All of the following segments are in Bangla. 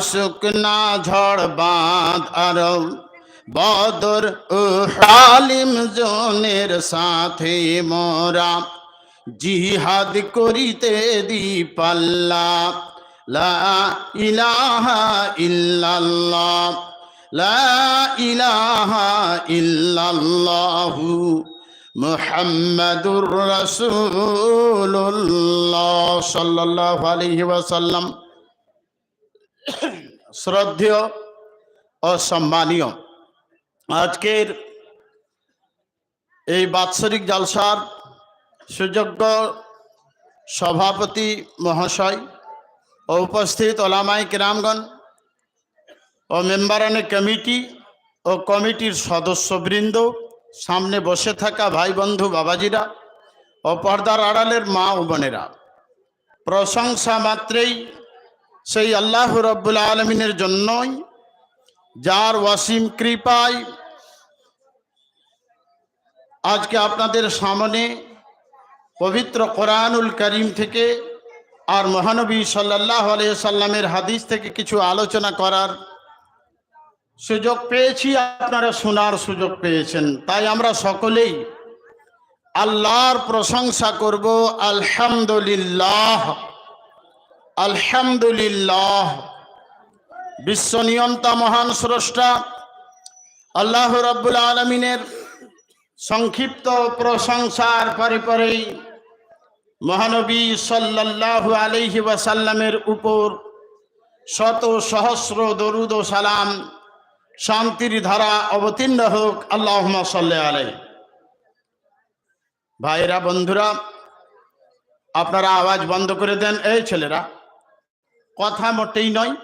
আসুক না ঝড় বাঁধ আরব বদর হালিম জনের সাথে মোরা জিহাদ করিতে দি পাল্লা লা ইলাহা ইল্লাল্লাহ, লা ইলাহা ইল্লাল্লাহু মুহাম্মাদুর রাসূলুল্লাহ সাল্লাল্লাহু আলাইহি ওয়াসাল্লাম। শ্রদ্ধেয় ও সম্মানীয় আজকের এই বাৎসরিক জালসার সুযোগ্য সভাপতি মহাশয় ও উপস্থিত ওলামাই কিরামগণ ও মেম্বারানে কমিটি ও কমিটির সদস্যবৃন্দ, সামনে বসে থাকা ভাই বন্ধু বাবাজিরা ও পর্দার আড়ালের মা ও বোনেরা, প্রশংসা মাত্রেই সেই আল্লাহ রব্বুল আলমিনের জন্যই, যার ওয়াসিম কৃপায় আজকে আপনাদের সামনে পবিত্র কোরআনুল করিম থেকে আর মহানবী সাল্লাহ সাল্লামের হাদিস থেকে কিছু আলোচনা করার সুযোগ পেয়েছি, আপনারা শোনার সুযোগ পেয়েছেন। তাই আমরা সকলেই আল্লাহর প্রশংসা করব, আলহামদুলিল্লাহ। আলহামদুলিল্লাহ। বিশ্ব নিয়ন্তা মহান স্রষ্টা, আল্লাহ রব্বুল আলমিনের সংক্ষিপ্ত প্রশংসার পরে পরেই মহানবী সাল্লাল্লাহু আলাইহি ওয়াসাল্লামের উপর শত সহস্র দরুদ ও সালাম, শান্তির ধারা অবতীর্ণ হোক আল্লাহ সাল্লে আলাই ভাইরা, বন্ধুরা, আপনারা আওয়াজ বন্ধ করে দেন, এই ছেলেরা। কথা মোটেই নয়।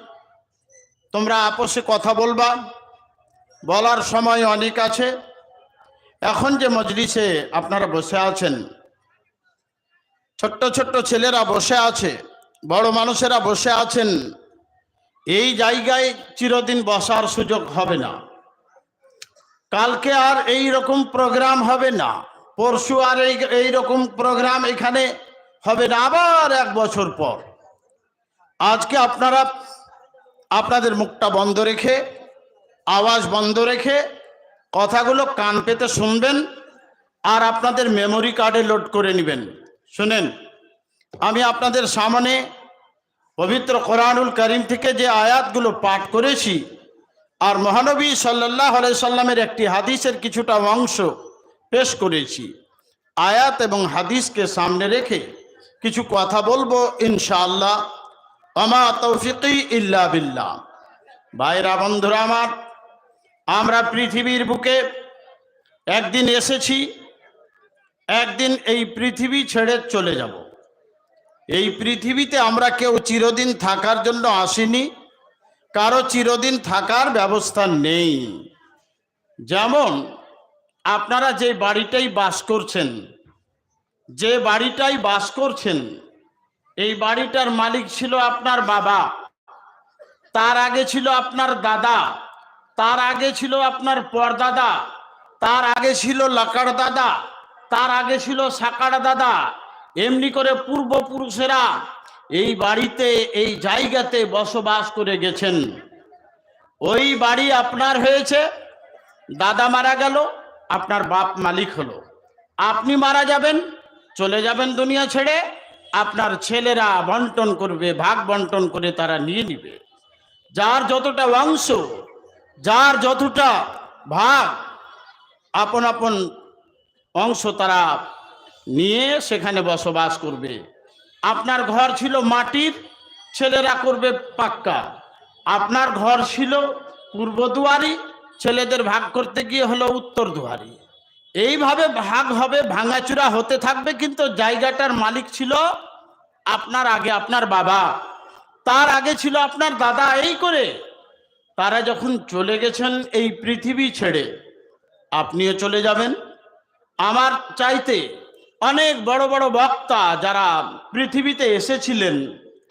তোমরা আপোষে কথা বলবা। বলার সময় অনেক আছে। এখন যে মজলিসে আপনারা বসে আছেন, ছোট্ট ছোট্ট ছেলেরা বসে আছে, বড় মানুষেরা বসে আছেন, এই জায়গায় চিরদিন বসার সুযোগ হবে না। কালকে আর এই রকম প্রোগ্রাম হবে না। পরশু আর এই রকম প্রোগ্রাম এখানে হবে না। আবার এক বছর পর। আজকে আপনারা আপনাদের মুখটা বন্ধ রেখে, আওয়াজ বন্ধ রেখে কথাগুলো কান পেতে শুনবেন আর আপনাদের মেমোরি কার্ডে লোড করে নেবেন। শুনেন, আমি আপনাদের সামনে পবিত্র কোরআনুল করিম থেকে যে আয়াতগুলো পাঠ করেছি, আর মহানবী সাল্লাহ সাল্লামের একটি হাদিসের কিছুটা অংশ পেশ করেছি। আয়াত এবং হাদিসকে সামনে রেখে কিছু কথা বলব ইনশাআল্লাহ। আমা তৌফিকি ইল্লা বিল্লাহ। ভাইরা, বন্ধুরা আমার, আমরা পৃথিবীর বুকে একদিন এসেছি, একদিন এই পৃথিবী ছেড়ে চলে যাব। এই পৃথিবীতে আমরা কেউ চিরদিন থাকার জন্য আসিনি, কারও চিরদিন থাকার ব্যবস্থা নেই। যেমন, আপনারা যে বাড়িটাই বাস করছেন, যে বাড়িটাই বাস করছেন এই বাড়িটার মালিক ছিল আপনার বাবা। তার আগে ছিল আপনার দাদা। তার আগে ছিল আপনার পরদাদা। তার আগে ছিল লাকার দাদা। তার আগে ছিল সাকার দাদা। এমনি করে পূর্বপুরুষেরা এই বাড়িতে, এই জায়গাতে বসবাস করে গেছেন। ওই বাড়ি আপনার হয়েছে, দাদা মারা গেল, আপনার বাপ মালিক হলো। আপনি মারা যাবেন, চলে যাবেন দুনিয়া ছেড়ে। আপনার ছেলেরা বন্টন করবে, ভাগ বন্টন করে তারা নিয়ে নিবে। যার যতটা অংশ, যার যতটা ভাগ, আপন আপন অংশ তারা নিয়ে সেখানে বসবাস করবে। আপনার ঘর ছিল মাটির, ছেলেরা করবে পাক্কা। আপনার ঘর ছিল পূর্ব দুয়ারি ছেলেদের ভাগ করতে গিয়ে হলো উত্তর দুয়ারি এইভাবে ভাগ হবে, ভাঙাচুরা হতে থাকবে, কিন্তু জায়গাটার মালিক ছিল আপনার আগে আপনার বাবা, তার আগে ছিল আপনার দাদা, এই করে তারা যখন চলে গেছেন এই পৃথিবী ছেড়ে, আপনিও চলে যাবেন। আমার চাইতে অনেক বড় বড় বক্তা যারা পৃথিবীতে এসেছিলেন,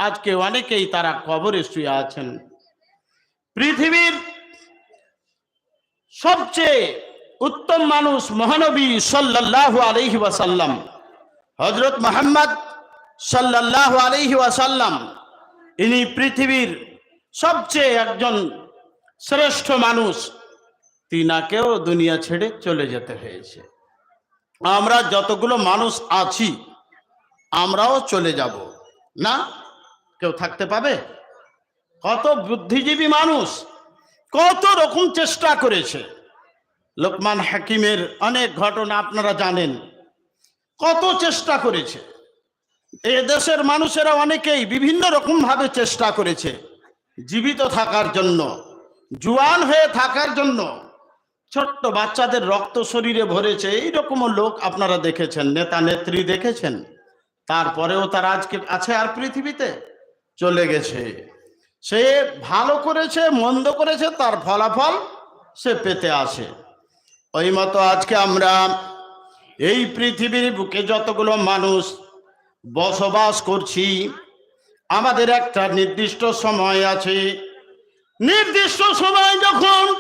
আজকে অনেকেই তারা কবরে শুয়ে আছেন। পৃথিবীর সবচেয়ে উত্তম মানুষ মহানবী সাল্লাল্লাহু আলাইহি ওয়াসাল্লাম হজরত মোহাম্মদ সাল্লাল্লাহু আলাইহি ওয়াসাল্লাম, ইনি পৃথিবীর সবচেয়ে একজন শ্রেষ্ঠ মানুষ, তিনাকেও দুনিয়া ছেড়ে চলে যেতে হয়েছে। আমরা যতগুলো মানুষ আছি, আমরাও চলে যাব। না? কেউ থাকতে পাবে? কত বুদ্ধিজীবী মানুষ, কত রকম চেষ্টা করেছে। লোকমান হাকিমের অনেক ঘটনা আপনারা জানেন। কত চেষ্টা করেছে। এ দেশের মানুষেরা অনেকেই বিভিন্ন রকম ভাবে চেষ্টা করেছে জীবিত থাকার জন্য, জুয়ান হয়ে থাকার জন্য। ছোট্ট বাচ্চাদের রক্ত শরীরে ভরেছে, এইরকমও লোক আপনারা দেখেছেন, নেতা নেত্রী দেখেছেন। তারপরেও তার আজকে আছে আর পৃথিবীতে, চলে গেছে। সে ভালো করেছে, মন্দ করেছে, তার ফলাফল সে পেতে আসে। ওই মতো আজকে আমরা এই পৃথিবীর বুকে যতগুলো মানুষ বসবাস করছি। আমাদের একটা নির্দিষ্ট সময় আছে। নির্দিষ্ট সময় যখন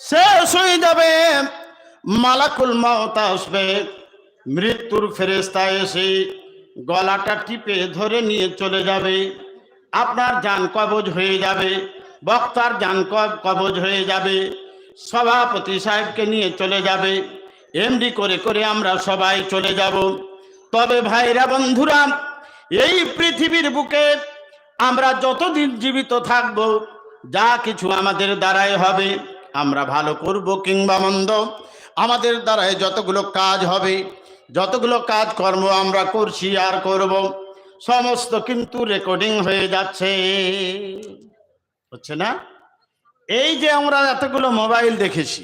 শেষ হয়ে যাবে, মালাকুল মাওত আসবে। মৃত্যুর ফেরেস্তা এসে গলাটা টিপে ধরে নিয়ে চলে যাবে। আপনার যান কবজ হয়ে যাবে, বক্তার যান কবজ হয়ে যাবে। সভাপতি সাহেবকে নিয়ে চলে যাবে। এমডি করে করে আমরা সবাই চলে যাব। তবে ভাইরা বন্ধুরা, এই পৃথিবীর বুকে আমরা যতদিন জীবিত থাকব, যা কিছু আমাদের দ্বারাই হবে, আমরা ভালো করব কিংবা মন্দ, আমাদের দ্বারাই যতগুলো কাজ হবে, যতগুলো কাজ কর্ম আমরা করছি আর করব, সমস্ত কিন্তু রেকর্ডিং হয়ে যাচ্ছে। হচ্ছে না? এই যে আমরা এতগুলো মোবাইল দেখেছি,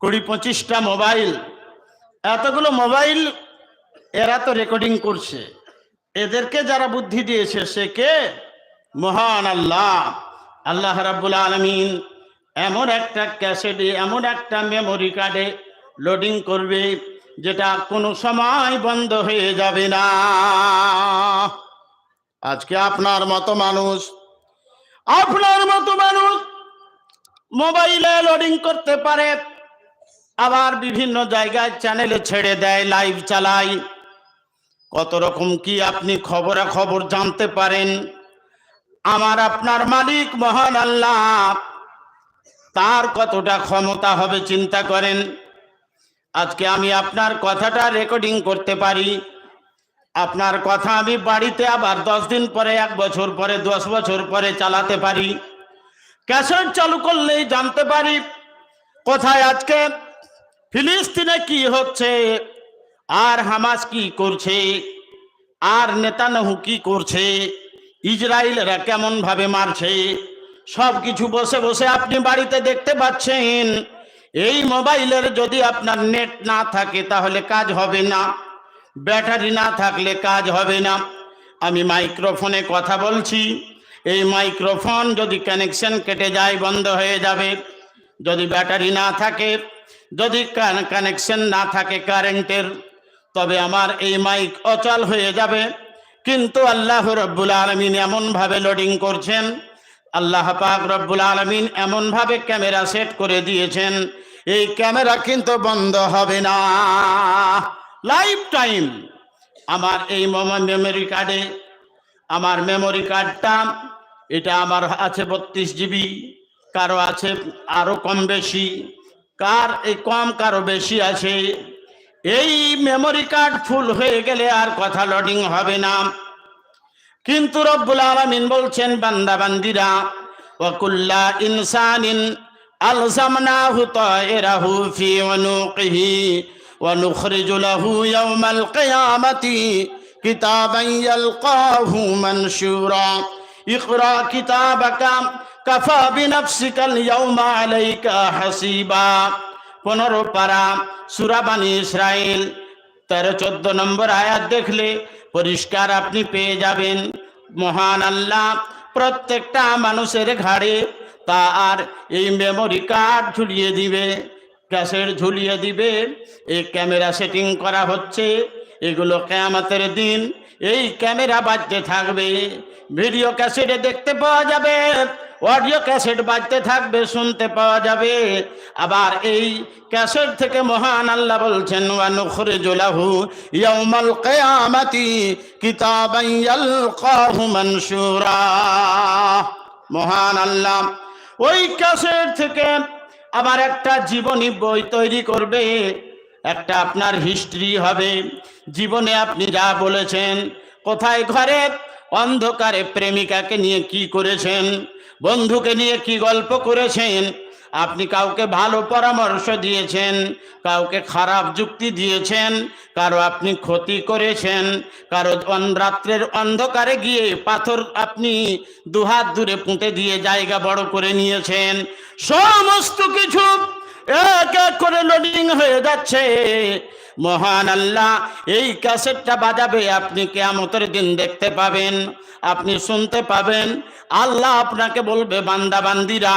কুড়ি পঁচিশটা মোবাইল, এতগুলো মোবাইল এরা তো রেকর্ডিং করছে। এদেরকে যারা বুদ্ধি দিয়েছে, সে কে? মহান আল্লাহ। আল্লাহ রাব্বুল আলমিন এমন একটা ক্যাসেটে এমন একটা মেমোরি কার্ডে লোডিং করবে, যেটা কোনো সময় বন্ধ হয়ে যাবে না। আজকে আপনার মতো মানুষ, আপনার মতো মানুষ মোবাইলে লোডিং করতে পারে, আবার বিভিন্ন জায়গায় চ্যানেলে ছেড়ে দেয় লাইভ চালায়। কত রকম কি আপনি খবরা খবর জানতে পারেন? আমার আপনার মালিক মহান আল্লাহ, তার কতটা ক্ষমতা হবে চিন্তা করেন। আজকে আমি আপনার কথাটা রেকর্ডিং করতে পারি। আপনার কথা আমি বাড়িতে আবার দশ দিন পরে, এক বছর পরে, দশ বছর পরে চালাতে পারি। ক্যাসেট চালু করলেই জানতে পারি কোথায় আজকে ফিলিস্তিনে কি হচ্ছে। আর হামাস কি করছে? আর নেতানহু কি করছে? ইসরায়েলরা কেমন ভাবে মারছে? সব কিছু বসে বসে আপনি বাড়িতে দেখতে পাচ্ছেন। এই মোবাইলের যদি আপনার নেট না থাকে তাহলে কাজ হবে না। ব্যাটারি না থাকলে কাজ হবে না। আমি মাইক্রোফোনে কথা বলছি। এই মাইক্রোফোন যদি কানেকশন কেটে যায়, বন্ধ হয়ে যাবে। যদি ব্যাটারি না থাকে, যদি কানেকশন না থাকে কারেন্টের তবে আমার এই মাইক অচল হয়ে যাবে। কিন্তু আল্লাহ রব্বুল আলমিন এমনভাবে লোডিং করছেন। আল্লাহ পাক রব্বুল আলমিন এমনভাবে ক্যামেরা সেট করে দিয়েছেন। এই ক্যামেরা কিন্তু বন্ধ হবে না। লাইফ টাইম আমার এই মেমোরি কার্ডে আমার মেমোরি কার্ডটা এটা আমার আছে বত্রিশ জিবি কারও আছে আরও কম বেশি, কার এই কম, কারও বেশি আছে এই মেমোরি কার্ড ফুল হয়ে গেলে আর কথা লোডিং হবে না। কিন্তু রব্বুল আলামিন বলছেন, বান্দা, বান্দিরা, ওয়াকুল্লা ইনসানিন আলজামনাহু ফি কাফা হাসিবা। পনেরো পারা সুরাবানি ইসরায়েল তেরো, চোদ্দ নম্বর আয়াত দেখলে পরিষ্কার আপনি পেয়ে যাবেন। মহান আল্লাহ, প্রত্যেকটা মানুষের ঘাড়ে তার এই মেমোরি কার্ড ঝুলিয়ে দিবে ক্যাসেট ঝুলিয়ে দিবে, এই ক্যামেরা সেটিং করা হচ্ছে, এগুলো কেয়ামতের দিন এই ক্যামেরা বাজতে থাকবে ভিডিও ক্যাসেটে দেখতে পাওয়া যাবে। অডিও ক্যাসেট বাজতে থাকবে, শুনতে পাওয়া যাবে। আবার এই ক্যাসেট থেকে মহান আল্লাহ বলছেন মহান আল্লাহ, ওই ক্যাসেট থেকে আবার একটা জীবনী বই তৈরি করবে। একটা আপনার হিস্ট্রি হবে। জীবনে আপনি যা বলেছেন, কোথায় ঘরে অন্ধকারে প্রেমিকাকে নিয়ে কি করেছেন? বন্ধুকে নিয়ে কি গল্প করেছেন? আপনি কাউকে ভালো পরামর্শ দিয়েছেন, কাউকে খারাপ যুক্তি দিয়েছেন, কারও আপনি ক্ষতি করেছেন, কারও রাত্রের অন্ধকারে গিয়ে পাথর আপনি দুহাত দূরে পুঁতে দিয়ে জায়গা বড় করে নিয়েছেন। সমস্ত কিছু এক এক করে লোডিং হয়ে যাচ্ছে। মহান আল্লাহ এই ক্যাসেটটা বাজাবে, আপনি কেয়ামতের দিন দেখতে পাবেন, আপনি শুনতে পাবেন, আল্লাহ আপনাকে বলবে, বান্দা বান্দিরা,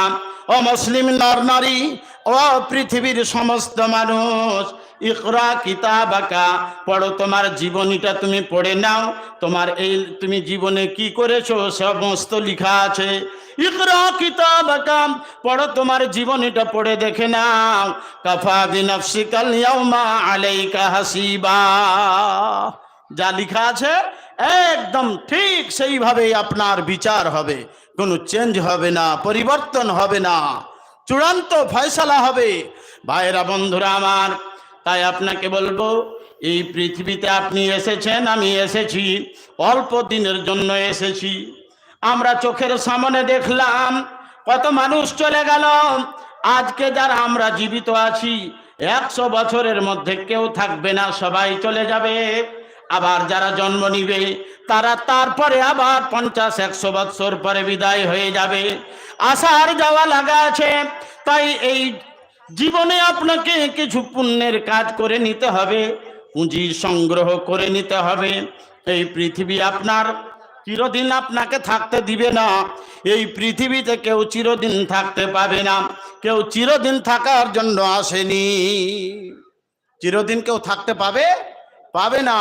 ও মুসলিম নর নারী ও পৃথিবীর সমস্ত মানুষ ইকরা কিতাবাকা, পড়ো তোমার জীবনীটা তুমি পড়ে নাও। তোমার এই তুমি জীবনে কি করেছ? সমস্ত লেখা আছে। ইকরা কিতাবাকা, পড়ো তোমার জীবনীটা পড়ে দেখে নাও। কাফা বিনফসিকাল ইয়াউমা আলাইকা হাসিবা। যা লেখা আছে, একদম ঠিক সেইভাবেই আপনার বিচার হবে। কোনো চেঞ্জ হবে না, পরিবর্তন হবে না। চূড়ান্ত ফয়সালা হবে। ভাইরা বন্ধুরা আমার তাই আপনাকে বলব, এই পৃথিবীতে আপনি এসেছেন, আমি এসেছি, অল্প দিনের জন্য এসেছি। আমরা চোখের সামনে দেখলাম, কত মানুষ চলে গেল। আজকে যারা আমরা জীবিত আছি, একশো বছরের মধ্যে কেউ থাকবে না, সবাই চলে যাবে। আবার যারা জন্ম নিবে, তারা তারপরে আবার পঞ্চাশ, একশো বৎসর পরে বিদায় হয়ে যাবে। আসার যাওয়া লাগা আছে, তাই এই জীবনে আপনাকে কিছু পুণ্যের কাজ করে নিতে হবে, পুঁজি সংগ্রহ করে নিতে হবে। এই পৃথিবী আপনার চিরদিন আপনাকে থাকতে দিবে না। এই পৃথিবীতে কেউ চিরদিন থাকতে পাবে না। কেউ চিরদিন থাকার জন্য আসেনি। চিরদিন কেউ থাকতে পাবে? পাবে না।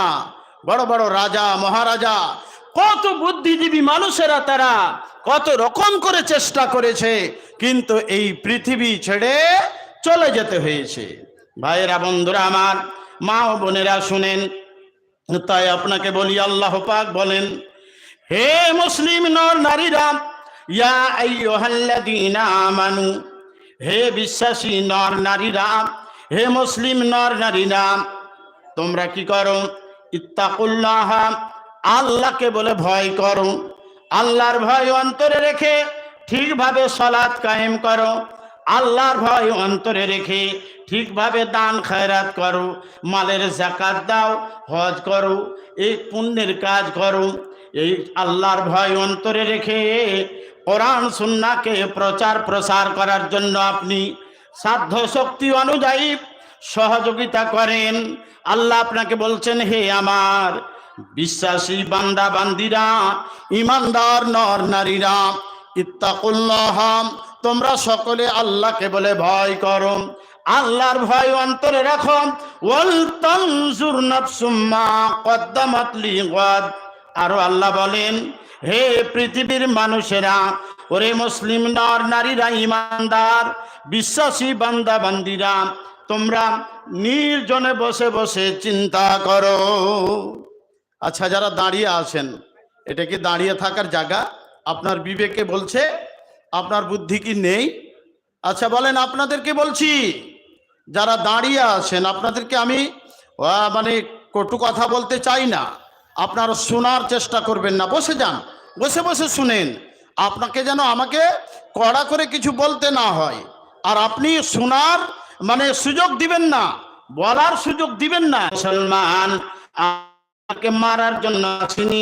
বড় বড় রাজা, মহারাজা, কত বুদ্ধিজীবী মানুষেরা তারা কত রকম করে চেষ্টা করেছে, কিন্তু এই পৃথিবী ছেড়ে চলে যেতে হয়েছে। ভাইয়েরা, বন্ধুরা আমার, মা ও বোনেরা শুনেন, তাই আপনাকে বলি, আল্লাহ পাক বলেন, হে মুসলিম নর নারীরা, ইয়া আইয়ুহাল্লাযীনা আমানু, হে বিশ্বাসী নর নারীরা, হে মুসলিম নর নারীরা, তোমরা কি করো? ইত্তাকুল্লাহ, আল্লাহকে বলে ভয় করো। আল্লাহর ভয় অন্তরে রেখে ঠিকভাবে সলাৎ কায়েম করো। আল্লাহর ভয় অন্তরে রেখে ঠিকভাবে দান খায়রাত করো, মালের জাকাত দাও, হজ করো, এই পুণ্যের কাজ করো। এই আল্লাহর ভয় অন্তরে রেখে কোরআন সুন্নাকে প্রচার প্রসার করার জন্য আপনি সাধ্য শক্তি অনুযায়ী সহযোগিতা করেন। আল্লাহ আপনাকে বলছেন, হে আমার বিশ্বাসী বান্দা বান্দিরা ইমানদার নর নারীরা ইত্তাকুল্লাহ তোমরা সকলে আল্লাহকে বলে ভয় করো। আল্লাহর ভয় অন্তরে রাখো। ওয়াল তানজুর নাফসুম্মা কদ্দামাত লিগাদ আরও আল্লাহ বলেন, হে পৃথিবীর মানুষেরা, ওরে মুসলিম নর, নারীরা, ইমানদার, বিশ্বাসী বান্দা, বান্দিরা, তোমরা নির্জনে বসে বসে চিন্তা করো। আচ্ছা যারা দাঁড়িয়ে আছেন, এটা কি দাঁড়িয়ে থাকার জায়গা? আপনার বিবেকে বলছে আপনার বুদ্ধি কি নেই? আচ্ছা বলেন, আপনাদেরকে বলছি, যারা দাঁড়িয়ে আছেন, আপনাদেরকে আমি মানে কটু কথা বলতে চাই না। আপনারা শোনার চেষ্টা করবেন না। বসে যান, বসে বসে শুনেন। আপনাকে যেন আমাকে কড়া করে কিছু বলতে না হয়। আর আপনি শোনার মানে সুযোগ দিবেন না, বলার সুযোগ দিবেন না। মুসলমান আমাকে মারার জন্য আসেনি।